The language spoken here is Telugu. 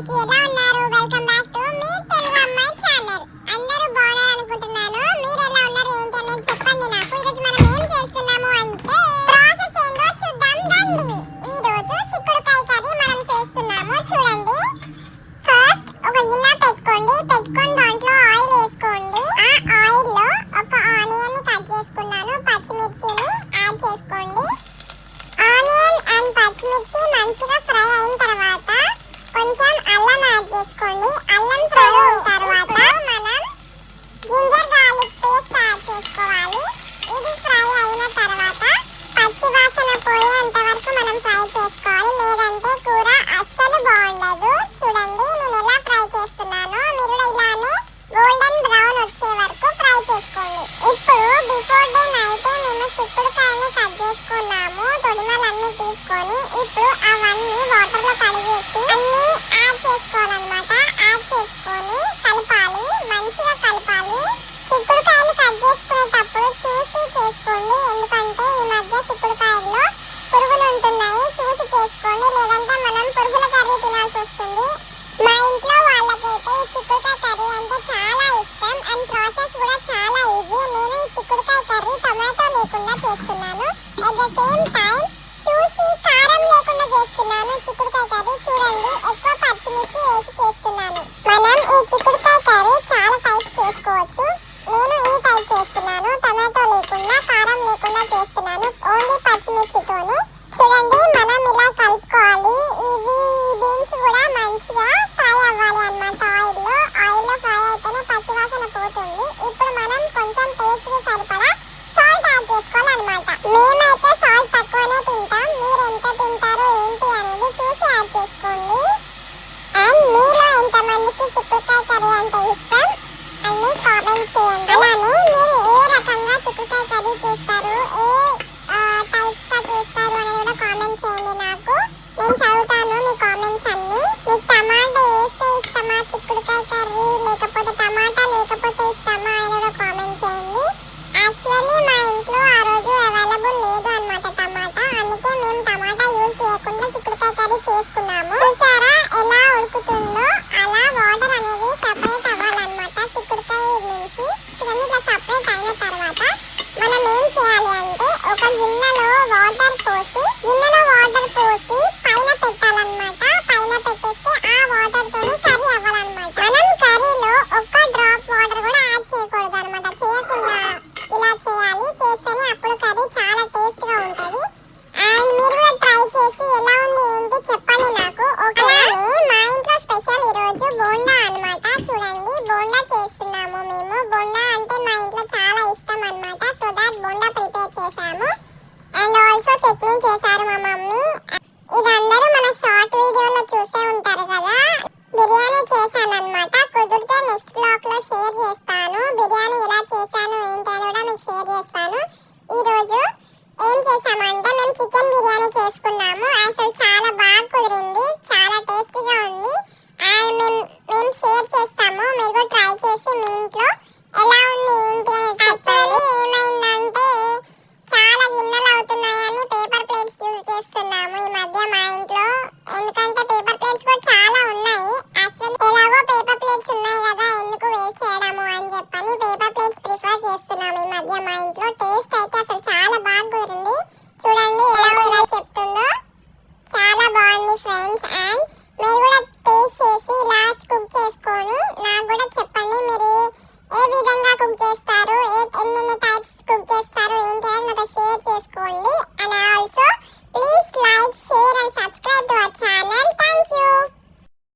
అందరికి ఎలా ఉన్నారు? వెల్కమ్ బ్యాక్ టు మీ తెలుగు అమ్మాయి ఛానల్ అందరూ బాగున్నారు అనుకుంటున్నాను మీరు ఎలా ఉన్నారు? ఏంటి అనేది చెప్పండి నాకు. ఈరోజు మనం ఏం చేస్తున్నాము అంటే ప్రాసెస్ ఏంటో చూద్దాం రండి. ఈ రోజు చిక్కుడుకాయ కర్రీ మనం చేస్తున్నాము. చూడండి. ఫస్ట్ ఒక గిన్నె పెట్టుకోండి. పెట్టుకొని దాంట్లో ఆయిల్ వేసుకోండి. ఆ ఆయిల్లో ఒక ఆనియన్ని కట్ చేసుకున్నాను. పచ్చిమిర్చిని యాడ్ చేసుకోండి. ఆనియన్ అండ్ పచ్చిమిర్చి మంచిగా ఫ్రై అయిన తర్వాత కొంచెం అల్లం యాడ్ చేసుకోండి. అల్లం ఫ్రై అయిన తర్వాత మనం జింజర్ గార్లిక్ పేస్ట్ యాడ్ చేసుకోవాలి. ఇది ఫ్రై అయిన తర్వాత పచ్చి వాసన పోయేంత వరకు మనం ఫ్రై చేసుకోవాలి. లేదంటే కూర అస్సలు బాగుండదు. చూడండి నేను ఎలా ఫ్రై చేస్తున్నానో. మీరు ఇలానే గోల్డెన్ బ్రౌన్ వచ్చే వరకు ఫ్రై చేసుకోండి. ఇప్పుడు బిఫోర్ డే నైట్ మేము చిక్కుడుకాయని కట్ చేసుకున్నాము. తొడిమలన్నీ తీసుకొని ఇప్పుడు అవన్నీ వాటర్లో కడిగేసి అన్ని చేసుకోవాలన్నమాట. యాడ్ చేసుకొని కలపాలి. మంచిగా కలపాలి. చిక్కుడుకాయలు కట్ చేసుకునేటప్పుడు చూసి చేసుకోండి. ఎందుకంటే ఈ మధ్య చిక్కుడుకాయల్లో పురుగులు ఉంటున్నాయి. చూసి చేసుకోండి. లేదంటే మనం పురుగుల కర్రీ తినాల్సి వస్తుంది. మా ఇంట్లో వాళ్ళకైతే ఈ చిక్కుడుకాయ కర్రీ అంటే చాలా ఇష్టం. అండ్ ప్రాసెస్ కూడా చాలా ఈజీ. నేను ఈ చిక్కుడుకాయ కర్రీ టమాటో లేకుండా చేస్తున్నాను. అట్ ద సేమ్ టైం చూసి కారం లేకుండా చేస్తున్నాను. చిక్కుడుకాయ కర్రీ చూడండి. పచ్చిమిర్చి వేసి చేస్తున్నాను. మనం ఈ చిక్కుడుకాయ కర్రీ చాలా టైప్ చేసుకోవచ్చు. నేను ఈ టైప్ చేస్తున్నాను. టమాటో లేకుండా కారం లేకుండా చేస్తున్నాను. ఓన్లీ పచ్చిమిర్చితోనే. చూడండి మనం ఇలా కలుపుకోవాలి ఇవి బీన్స్ కూడా మంచిగా ఫ్రై అవ్వాలి అన్నమాట ఆయిల్లో ఆయిల్లో ఫ్రై అయితేనే పచ్చివాసన పోతుంది ఇప్పుడు మనం కొంచెం టేస్ట్కి సరిపడా సాల్ట్ యాడ్ చేసుకోవాలన్నమాట మేమైతే సాల్ట్ తక్కువనే తింటాం మీరు ఎంత తింటారో ఏంటి అనేది చూసి యాడ్ చేసుకోండి అండ్ మీలో ఎంతమందికి చిక్కుడుకాయ కర్రీ అంటే ఇష్టం అన్ని కామెంట్ చేయండి అలానే మీరు ఏ రకంగా చిక్కుడుకాయ కర్రీ చేస్తారు ఏ టైప్స్గా చేస్తారు అనేది కూడా కామెంట్ చేయండి నాకు నేను చదువుతాను మీ కామెంట్స్ అన్ని మీకు టమాటా వేస్తే ఇష్టమా చిక్కుడుకాయ కర్రీ లేకపోతే టమాటా లేకపోతే ఇష్టమా అని కూడా కామెంట్ చేయండి యాక్చువల్లీ మా ఇంట్లో ఆ రోజు అవైలబుల్ లేదు అన్నమాట టమాటా అందుకే మేము టమాటా యూజ్ చేయకుండా చిక్కుడుకాయ కర్రీ చేసుకున్నాము చూసారా ఎలా ఉడుకుతుందో అలా వాటర్ అనేది సపరేట్ అవ్వాలన్నమాట చిక్కుడుకాయ నుంచి ఇవన్నీ ఇట్లా సపరేట్ అయిన తర్వాత మనం ఏం చేయాలి అంటే ఒక గిన్నెలో వాటర్ పోసి గిన్నెలో వాటర్ పోసి కూడా షేర్ చేసుకోండి.